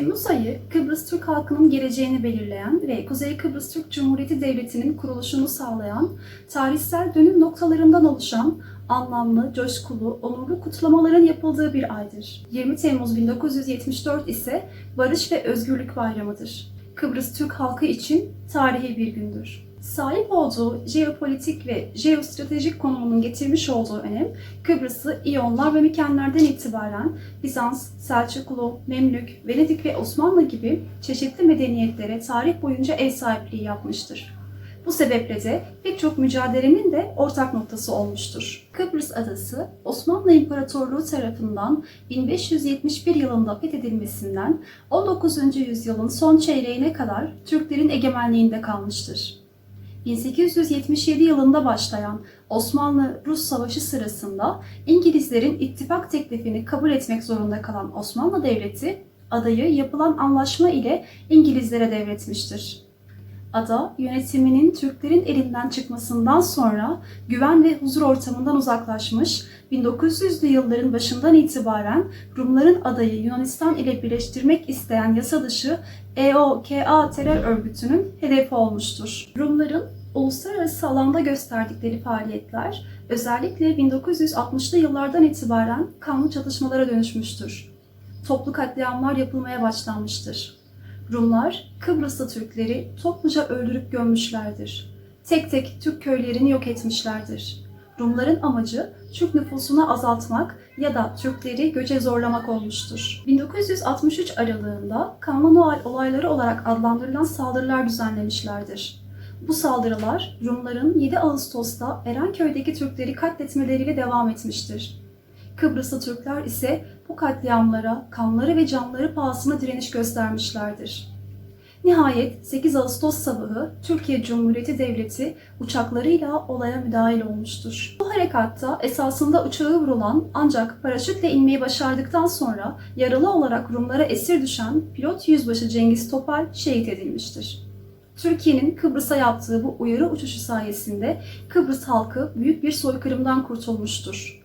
Temmuz ayı Kıbrıs Türk halkının geleceğini belirleyen ve Kuzey Kıbrıs Türk Cumhuriyeti Devleti'nin kuruluşunu sağlayan tarihsel dönüm noktalarından oluşan anlamlı, coşkulu, onurlu kutlamaların yapıldığı bir aydır. 20 Temmuz 1974 ise Barış ve Özgürlük Bayramıdır. Kıbrıs Türk halkı için tarihi bir gündür. Sahip olduğu jeopolitik ve jeostratejik konumunun getirmiş olduğu önem, Kıbrıs'ı İyonlar ve Mikenlerden itibaren Bizans, Selçuklu, Memlük, Venedik ve Osmanlı gibi çeşitli medeniyetlere tarih boyunca ev sahipliği yapmıştır. Bu sebeple de pek çok mücadelenin de ortak noktası olmuştur. Kıbrıs adası Osmanlı İmparatorluğu tarafından 1571 yılında fethedilmesinden 19. yüzyılın son çeyreğine kadar Türklerin egemenliğinde kalmıştır. 1877 yılında başlayan Osmanlı-Rus Savaşı sırasında İngilizlerin ittifak teklifini kabul etmek zorunda kalan Osmanlı Devleti adayı yapılan anlaşma ile İngilizlere devretmiştir. Ada yönetiminin Türklerin elinden çıkmasından sonra güven ve huzur ortamından uzaklaşmış, 1900'lü yılların başından itibaren Rumların adayı Yunanistan ile birleştirmek isteyen yasa dışı EOKA terör örgütünün hedefi olmuştur. Rumların uluslararası alanda gösterdikleri faaliyetler özellikle 1960'lı yıllardan itibaren kanlı çatışmalara dönüşmüştür. Toplu katliamlar yapılmaya başlanmıştır. Rumlar Kıbrıslı Türkleri topluca öldürüp gömmüşlerdir. Tek tek Türk köylerini yok etmişlerdir. Rumların amacı Türk nüfusunu azaltmak ya da Türkleri göçe zorlamak olmuştur. 1963 aralığında Kanlı olayları olarak adlandırılan saldırılar düzenlemişlerdir. Bu saldırılar Rumların 7 Ağustos'ta Erenköy'deki Türkleri katletmeleriyle devam etmiştir. Kıbrıslı Türkler ise bu katliamlara kanları ve canları pahasına direniş göstermişlerdir. Nihayet 8 Ağustos sabahı Türkiye Cumhuriyeti Devleti uçaklarıyla olaya müdahil olmuştur. Bu harekatta esasında uçağı vurulan ancak paraşütle inmeyi başardıktan sonra yaralı olarak Rumlara esir düşen pilot yüzbaşı Cengiz Topal şehit edilmiştir. Türkiye'nin Kıbrıs'a yaptığı bu uyarı uçuşu sayesinde Kıbrıs halkı büyük bir soykırımdan kurtulmuştur.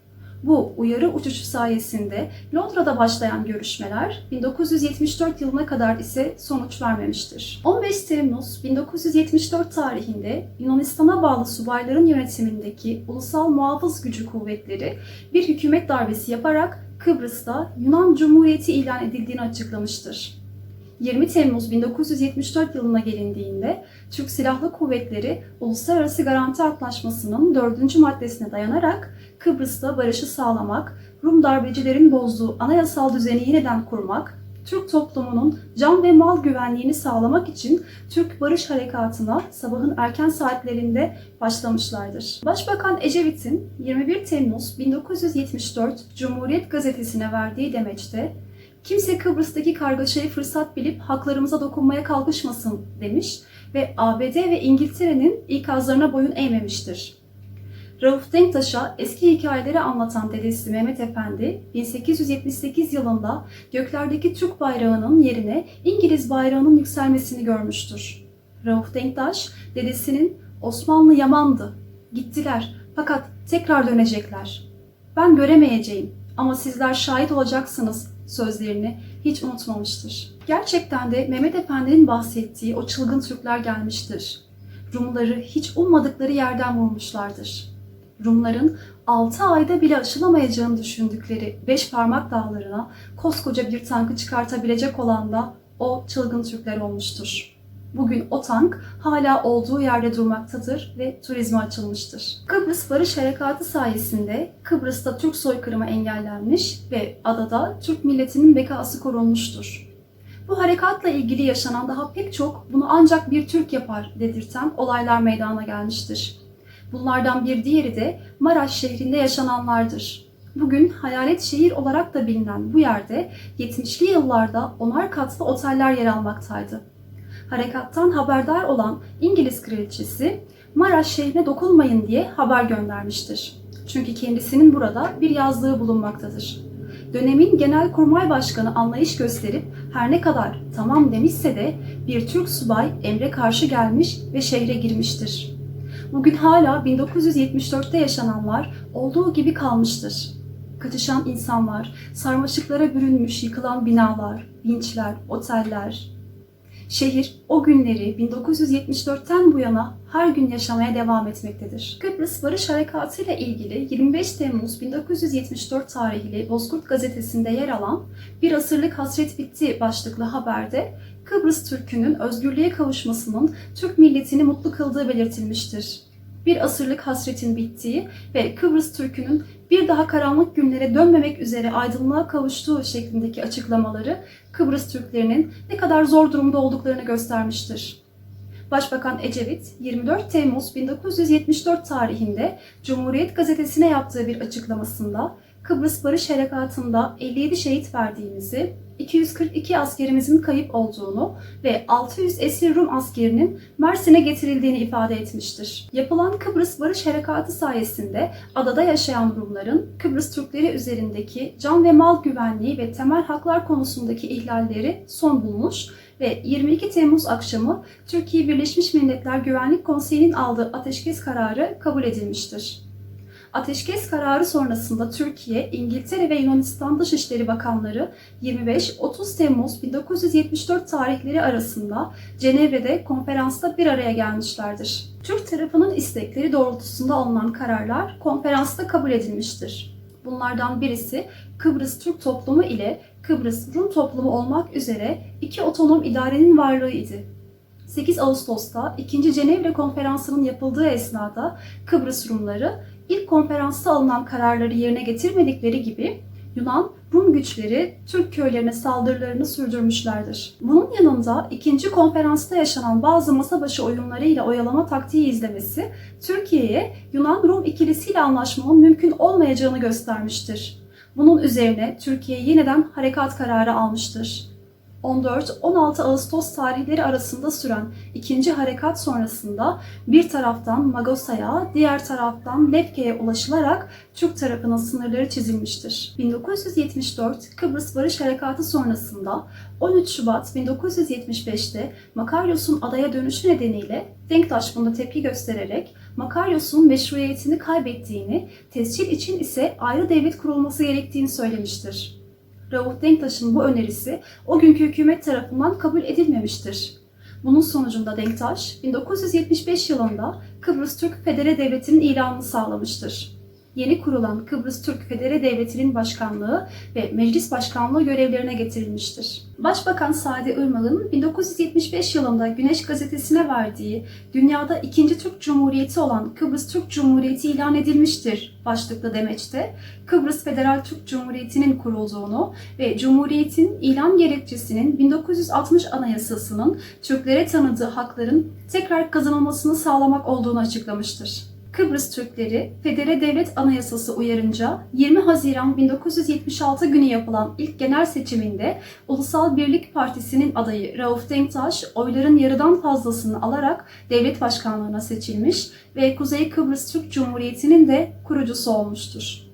Bu uyarı uçuşu sayesinde Londra'da başlayan görüşmeler 1974 yılına kadar ise sonuç vermemiştir. 15 Temmuz 1974 tarihinde Yunanistan'a bağlı subayların yönetimindeki Ulusal Muhafız Gücü Kuvvetleri bir hükümet darbesi yaparak Kıbrıs'ta Yunan Cumhuriyeti ilan edildiğini açıklamıştır. 20 Temmuz 1974 yılına gelindiğinde Türk Silahlı Kuvvetleri Uluslararası Garanti Antlaşması'nın 4. maddesine dayanarak Kıbrıs'ta barışı sağlamak, Rum darbecilerin bozduğu anayasal düzeni yeniden kurmak, Türk toplumunun can ve mal güvenliğini sağlamak için Türk Barış Harekatı'na sabahın erken saatlerinde başlamışlardır. Başbakan Ecevit'in 21 Temmuz 1974 Cumhuriyet Gazetesi'ne verdiği demeçte Kimse Kıbrıs'taki kargaşayı fırsat bilip haklarımıza dokunmaya kalkışmasın demiş ve ABD ve İngiltere'nin ikazlarına boyun eğmemiştir. Rauf Denktaş'a eski hikayeleri anlatan dedesi Mehmet Efendi, 1878 yılında göklerdeki Türk bayrağının yerine İngiliz bayrağının yükselmesini görmüştür. Rauf Denktaş, dedesinin Osmanlı yamandı, gittiler fakat tekrar dönecekler. Ben göremeyeceğim ama sizler şahit olacaksınız sözlerini hiç unutmamıştır. Gerçekten de Mehmet Efendi'nin bahsettiği o çılgın Türkler gelmiştir. Rumları hiç ummadıkları yerden vurmuşlardır. Rumların 6 ayda bile aşılamayacağını düşündükleri beş parmak dağlarına koskoca bir tankı çıkartabilecek olan da o çılgın Türkler olmuştur. Bugün o tank hala olduğu yerde durmaktadır ve turizme açılmıştır. Kıbrıs Barış Harekatı sayesinde Kıbrıs'ta Türk soykırımı engellenmiş ve adada Türk milletinin bekası korunmuştur. Bu harekatla ilgili yaşanan daha pek çok bunu ancak bir Türk yapar dedirten olaylar meydana gelmiştir. Bunlardan bir diğeri de Maraş şehrinde yaşananlardır. Bugün hayalet şehir olarak da bilinen bu yerde 70'li yıllarda onar katlı oteller yer almaktaydı. Harekattan haberdar olan İngiliz kraliçesi Maraş şehrine dokunmayın diye haber göndermiştir. Çünkü kendisinin burada bir yazlığı bulunmaktadır. Dönemin Genelkurmay Başkanı anlayış gösterip her ne kadar tamam demişse de bir Türk subay emre karşı gelmiş ve şehre girmiştir. Bugün hala 1974'te yaşananlar olduğu gibi kalmıştır. kaçışan insanlar, sarmaşıklara bürünmüş yıkılan binalar, vinçler, oteller. Şehir o günleri 1974'ten bu yana her gün yaşamaya devam etmektedir. Kıbrıs Barış Harekatı ile ilgili 25 Temmuz 1974 tarihli Bozkurt gazetesinde yer alan Bir asırlık hasret bitti başlıklı haberde Kıbrıs Türk'ünün özgürlüğe kavuşmasının Türk milletini mutlu kıldığı belirtilmiştir. Bir asırlık hasretin bittiği ve Kıbrıs Türk'ünün bir daha karanlık günlere dönmemek üzere aydınlığa kavuştuğu şeklindeki açıklamaları Kıbrıs Türklerinin ne kadar zor durumda olduklarını göstermiştir. Başbakan Ecevit 24 Temmuz 1974 tarihinde Cumhuriyet Gazetesi'ne yaptığı bir açıklamasında Kıbrıs Barış Harekatı'nda 57 şehit verdiğimizi, 242 askerimizin kayıp olduğunu ve 600 esir Rum askerinin Mersin'e getirildiğini ifade etmiştir. Yapılan Kıbrıs Barış Harekatı sayesinde adada yaşayan Rumların Kıbrıs Türkleri üzerindeki can ve mal güvenliği ve temel haklar konusundaki ihlalleri son bulmuş ve 22 Temmuz akşamı Türkiye Birleşmiş Milletler Güvenlik Konseyi'nin aldığı ateşkes kararı kabul edilmiştir. Ateşkes kararı sonrasında Türkiye, İngiltere ve Yunanistan Dışişleri Bakanları 25-30 Temmuz 1974 tarihleri arasında Cenevre'de konferansta bir araya gelmişlerdir. Türk tarafının istekleri doğrultusunda alınan kararlar konferansta kabul edilmiştir. Bunlardan birisi Kıbrıs Türk toplumu ile Kıbrıs Rum toplumu olmak üzere iki otonom idarenin varlığı idi. 8 Ağustos'ta 2. Cenevre Konferansı'nın yapıldığı esnada Kıbrıs Rumları ilk konferansta alınan kararları yerine getirmedikleri gibi Yunan Rum güçleri Türk köylerine saldırılarını sürdürmüşlerdir. Bunun yanında ikinci konferansta yaşanan bazı masa başı oyunlarıyla oyalama taktiği izlemesi Türkiye'ye Yunan-Rum ikilisiyle anlaşmanın mümkün olmayacağını göstermiştir. Bunun üzerine Türkiye yeniden harekat kararı almıştır. 14-16 Ağustos tarihleri arasında süren ikinci harekat sonrasında bir taraftan Magosa'ya, diğer taraftan Lefke'ye ulaşılarak Türk tarafının sınırları çizilmiştir. 1974 Kıbrıs Barış Harekatı sonrasında 13 Şubat 1975'te Makaryos'un adaya dönüşü nedeniyle Denktaş bunda tepki göstererek Makaryos'un meşruiyetini kaybettiğini, tescil için ise ayrı devlet kurulması gerektiğini söylemiştir. Rauf Denktaş'ın bu önerisi o günkü hükümet tarafından kabul edilmemiştir. Bunun sonucunda Denktaş 1975 yılında Kıbrıs Türk Federe Devleti'nin ilanını sağlamıştır. Yeni kurulan Kıbrıs Türk Federe Devleti'nin başkanlığı ve meclis başkanlığı görevlerine getirilmiştir. Başbakan Sadi Irmak'ın 1975 yılında Güneş Gazetesi'ne verdiği dünyada ikinci Türk Cumhuriyeti olan Kıbrıs Türk Cumhuriyeti ilan edilmiştir başlıklı demeçte Kıbrıs Federal Türk Cumhuriyeti'nin kurulduğunu ve Cumhuriyet'in ilan gerekçesinin 1960 Anayasası'nın Türklere tanıdığı hakların tekrar kazanılmasını sağlamak olduğunu açıklamıştır. Kıbrıs Türkleri Federe Devlet Anayasası uyarınca 20 Haziran 1976 günü yapılan ilk genel seçiminde Ulusal Birlik Partisi'nin adayı Rauf Denktaş oyların yarıdan fazlasını alarak devlet başkanlığına seçilmiş ve Kuzey Kıbrıs Türk Cumhuriyeti'nin de kurucusu olmuştur.